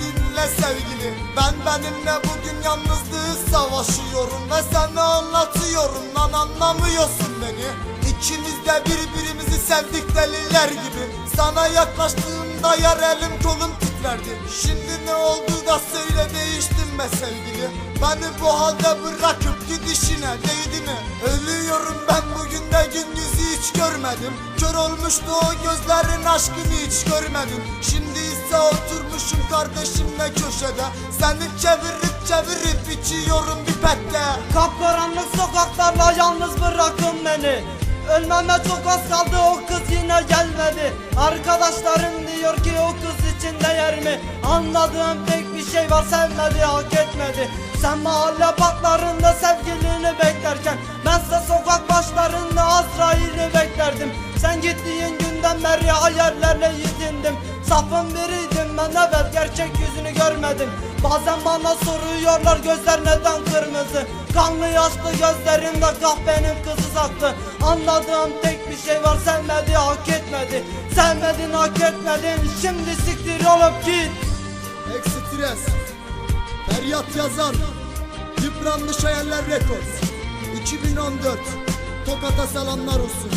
dinle sevgili. Ben benimle bugün yalnızlığı savaşıyorum Ve sana anlatıyorum. Lan anlamıyorsun beni. İkimiz de birbirimizi sevdik deliler gibi. Sana yaklaştığımda yar elim kolum titrerdi Şimdi ne oldu da söyle değiştin be sevgili. Beni bu halde bırakıp gidişine değdi mi? Ölüyorum ben bugün de gün yüzü hiç görmedim. Kör olmuştu o gözlerin aşkını hiç görmedim. Şimdi ise oturmuşum kardeşimle köşede. Seni çevirip çevirip içiyorum bir pette Kapkaranlık sokaklarla yalnız bırakın beni. Ölmeme çok az kaldı o kız yine gelmedi. Arkadaşlarım diyor ki o kız içinde yer mi? Anladığım tek bir şey var sevmedi hak etmedi. Sen mahalle parklarında sevgilini beklerken Bense sokak başlarında Azrail'i beklerdim. Sen gittiğin günden beri hayallerle yetindim Safın biriydim ben evet gerçek yüzünü görmedim. Bazen bana soruyorlar gözler neden kırmızı? Kanlı yaşlı gözlerinde kahvenin kızı saktı Anladığım tek bir şey var sevmedi hak etmedi. Sevmedin hak etmedin şimdi siktir olup git. Ekstres Feryat yazar Yıpranmış hayaller rekord 2014 Tokat'a selamlar olsun